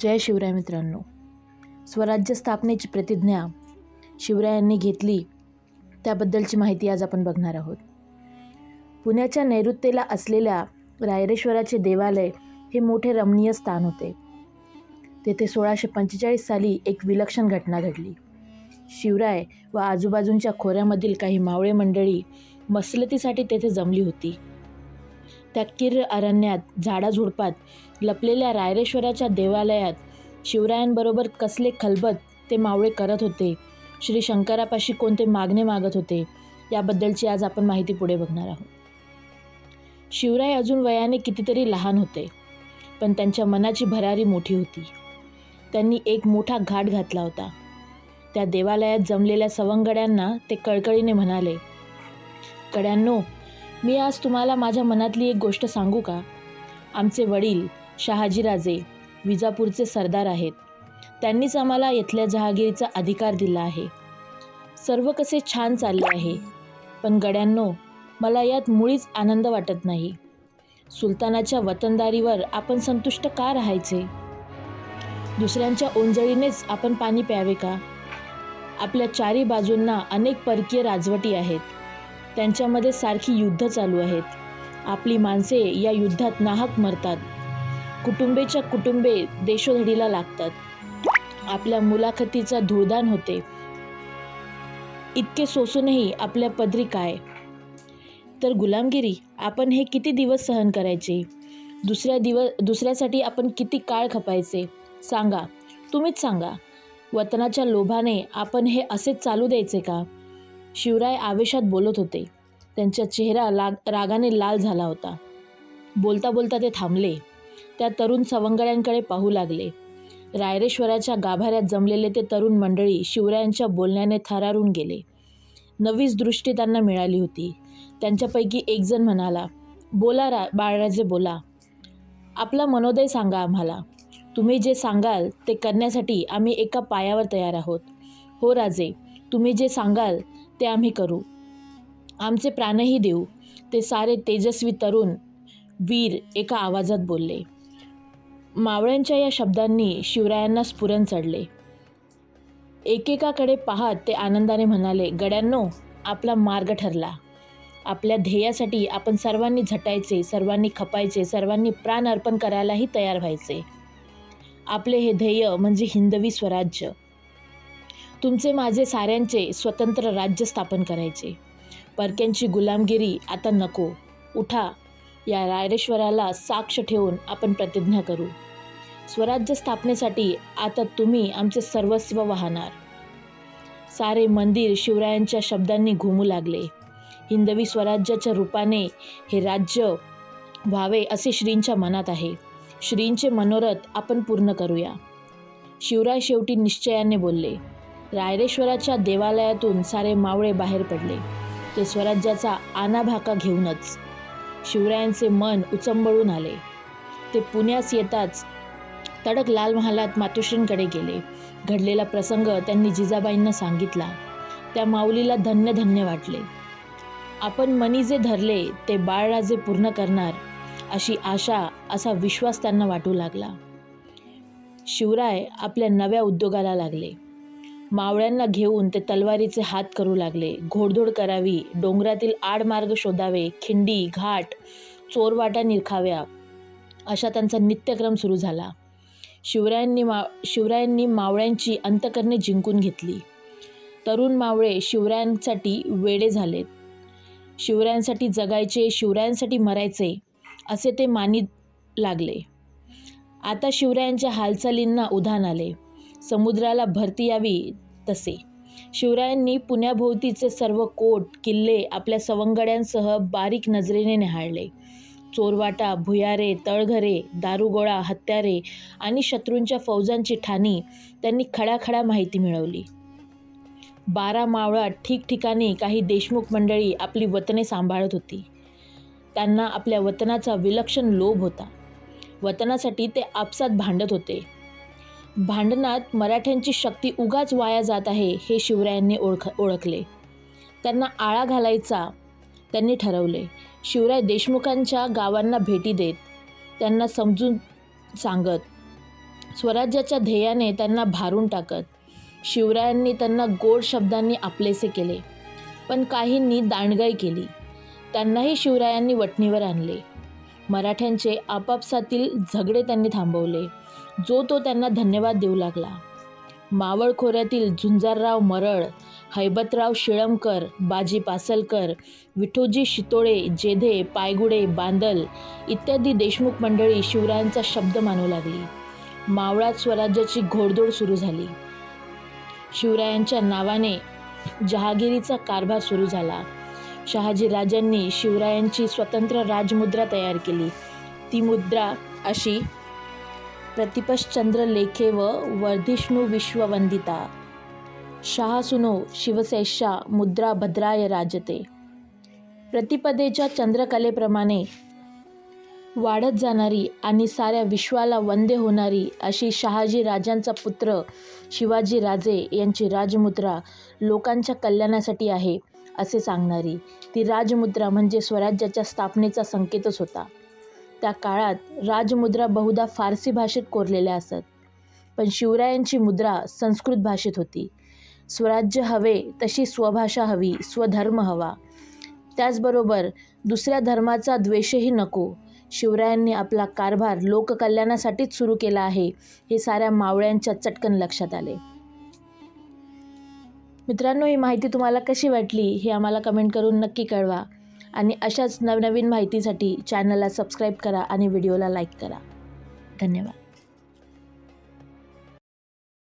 जय शिवराय मित्रांनो. स्वराज्य स्थापनेची प्रतिज्ञा शिवरायांनी घेतली त्याबद्दलची माहिती आज आपण बघणार आहोत. पुण्याच्या नैऋत्येला असलेल्या रायरेश्वराचे देवालय हे मोठे रमणीय स्थान होते. तेथे सोळाशे पंचेचाळीस साली एक विलक्षण घटना घडली. शिवराय व आजूबाजूंच्या खोऱ्यामधील काही मावळे मंडळी मसलतीसाठी तेथे जमली होती. त्या किर्र अरण्यात झाडाझुडपात लपलेल्या रायरेश्वराच्या देवालयात शिवरायांबरोबर कसले खलबत ते मावळे करत होते. श्री शंकरापाशी कोणते मागणे मागत होते? याबद्दलची आज आपण माहिती पुढे बघणार आहोत. शिवराय अजून वयाने कितीतरी लहान होते पण त्यांच्या मनाची भरारी मोठी होती. त्यांनी एक मोठा घाट घातला होता. त्या देवालयात जमलेल्या सवंगड्यांना ते कळकळीने म्हणाले कड्यांनो मी आज तुम्हाला माझ्या मनातली एक गोष्ट सांगू का? आमचे वडील शहाजीराजे विजापूरचे सरदार आहेत. त्यांनीच आम्हाला इथल्या जहागिरीचा अधिकार दिला आहे. सर्व कसे छान चालले आहे. पण गड्यांनो मला यात मुळीच आनंद वाटत नाही. सुलतानाच्या वतनदारीवर आपण संतुष्ट का राहायचे? दुसऱ्यांच्या ओंजळीनेच आपण पाणी प्यावे का? आपल्या चारी बाजूंना अनेक परकीय राजवटी आहेत. त्यांच्यामध्ये सारखी युद्ध चालू आहेत. आपली माणसे या युद्धात नाहक मरतात. कुटुंबेच्या कुटुंबे देशोधडीला लागतात. आपल्या मुलाखतीचा धूळदान होते. इतके सोसूनही आपल्या पदरी काय? तर गुलामगिरी आपण हे किती दिवस सहन करायचे? दुसऱ्या दिवस दुसऱ्यासाठी आपण किती काळ खपायचे? सांगा. तुम्हीच सांगा. वतनाच्या लोभाने आपण हे असेच चालू द्यायचे का? शिवराय आवेशात बोलत होते. त्यांचा चेहरा लाग रागाने लाल झाला होता. बोलता बोलता ते थांबले. त्या तरुण सवंगड्यांकडे पाहू लागले. रायरेश्वराच्या गाभाऱ्यात जमलेले ते तरुण मंडळी शिवरायांच्या बोलण्याने थरारून गेले. नवीच दृष्टी त्यांना मिळाली होती. त्यांच्यापैकी एकजण म्हणाला बोला रा बाळराजे बोला. आपला मनोदय सांगा आम्हाला. तुम्ही जे सांगाल ते करण्यासाठी आम्ही एका पायावर तयार आहोत. हो राजे तुम्ही जे सांगाल ते आम्ही करू. आमचे प्राणही देऊ ते सारे तेजस्वी तरुण वीर एका आवाजात बोलले. मावळ्यांच्या या शब्दांनी शिवरायांना स्फुरण चढले. एकेकाकडे पाहत ते आनंदाने म्हणाले गड्यांनो आपला मार्ग ठरला. आपल्या ध्येयासाठी आपण सर्वांनी झटायचे सर्वांनी खपायचे सर्वांनी प्राण अर्पण करायलाही तयार व्हायचे. आपले हे ध्येय म्हणजे हिंदवी स्वराज्य. तुमचे माझे साऱ्यांचे स्वतंत्र राज्य स्थापन करायचे. परक्यांची गुलामगिरी आता नको. उठा. या रायरेश्वराला साक्ष ठेवून आपण प्रतिज्ञा करू. स्वराज्य स्थापनेसाठी आता तुम्ही आमचे सर्वस्व वाहणार. सारे मंदिर शिवरायांच्या शब्दांनी घुमू लागले. हिंदवी स्वराज्याच्या रूपाने हे राज्य व्हावे असे श्रींच्या मनात आहे. श्रींचे मनोरथ आपण पूर्ण करूया. शिवराय शेवटी निश्चयाने बोलले रायरेश्वराच्या देवालयातून सारे मावळे बाहेर पडले. ते स्वराज्याचा आनाभाका घेऊनच शिवरायांचे मन उचंबळून आले. ते पुण्यास येताच तडक लाल महालात मातोश्रींकडे गेले. घडलेला प्रसंग त्यांनी जिजाबाईंना सांगितला. त्या माऊलीला धन्य धन्य वाटले. आपण मनी जे धरले ते बाळराजे पूर्ण करणार अशी आशा असा विश्वास त्यांना वाटू लागला. शिवराय आपल्या नव्या उद्योगाला लागले. मावळ्यांना घेऊन ते तलवारीचे हात करू लागले. घोडदोड करावी. डोंगरातील आडमार्ग शोधावे. खिंडी घाट चोरवाटा निरखाव्या. अशा त्यांचा नित्यक्रम सुरू झाला. शिवरायांनी मा शिवरायांनी मावळ्यांची अंतकरणे जिंकून घेतली. तरुण मावळे शिवरायांसाठी वेडे झालेत. शिवरायांसाठी जगायचे शिवरायांसाठी मरायचे असे ते मानीत लागले. आता शिवरायांच्या हालचालींना उधाण आले. समुद्राला भरती यावी तसे. शिवरायांनी पुण्याभोवतीचे सर्व कोट किल्ले आपल्या सवंगड्यांसह बारीक नजरेने निहाळले चोरवाटा भुयारे तळघरे दारुगोळा हत्यारे आणि शत्रूंच्या फौजांची ठाणी त्यांनी खडाखडा माहिती मिळवली. बारा मावळा ठिकठिकाणी काही देशमुख मंडळी आपली वतने सांभाळत होती. त्यांना आपल्या वतनाचा विलक्षण लोभ होता. वतनासाठी ते आपसात भांडत होते. भांडणात मराठ्यांची शक्ती उगाच वाया जात आहे हे शिवरायांनी ओळख ओळखले. त्यांना आळा घालायचा त्यांनी ठरवले. शिवराय देशमुखांच्या गावांना भेटी देत त्यांना समजून सांगत स्वराज्याच्या ध्येयाने त्यांना भारून टाकत. शिवरायांनी त्यांना गोड शब्दांनी आपलेसे केले पण काहींनी दांडगाई केली. त्यांनाही शिवरायांनी वटणीवर आणले. मराठ्यांचे आपापसातील झगडे त्यांनी थांबवले. जो तो त्यांना धन्यवाद देऊ लागला. मावळ खोऱ्यातील झुंजारराव मरळ हैबतराव शिळमकर बाजी पासलकर विठोजी शितोळे जेधे पायगुडे बांदल इत्यादी देशमुख मंडळी शिवरायांचा शब्द मानू लागली. मावळात स्वराज्याची घोडदोड सुरू झाली. शिवरायांच्या नावाने जहागिरीचा कारभार सुरू झाला. शहाजी राजांनी शिवरायांची स्वतंत्र राजमुद्रा तयार केली. ती मुद्रा अशी प्रतिपश्चंद्र लेखे व वर्धिष्णू विश्ववंदिता। शहासुनो शिवसेशा मुद्रा भद्राय राजते। प्रतिपदेच्या चंद्रकलेप्रमाणे वाढत जाणारी आणि साऱ्या विश्वाला वंदे होणारी अशी शहाजी राजांचा पुत्र शिवाजी राजे यांची राजमुद्रा लोकांच्या कल्याणासाठी आहे असे सांगणारी. ती राजमुद्रा म्हणजे स्वराज्याच्या स्थापनेचा संकेतच होता. त्या काळात राजमुद्रा बहुधा फारसी भाषेत कोरलेल्या असत. पण शिवरायांची मुद्रा संस्कृत भाषेत होती. स्वराज्य हवे तशी स्वभाषा हवी स्वधर्म हवा. त्याचबरोबर दुसऱ्या धर्माचा द्वेषही नको. शिवरायांनी आपला कारभार लोककल्याणासाठीच सुरू केला आहे हे साऱ्या मावळ्यांच्या चटकन लक्षात आले. मित्रांनो ही माहिती तुम्हाला कशी वाटली हे आम्हाला कमेंट करून नक्की कळवा. आणि अशाच नवनवीन माहितीसाठी चॅनलला सबस्क्राईब करा आणि व्हिडिओला लाईक करा. धन्यवाद.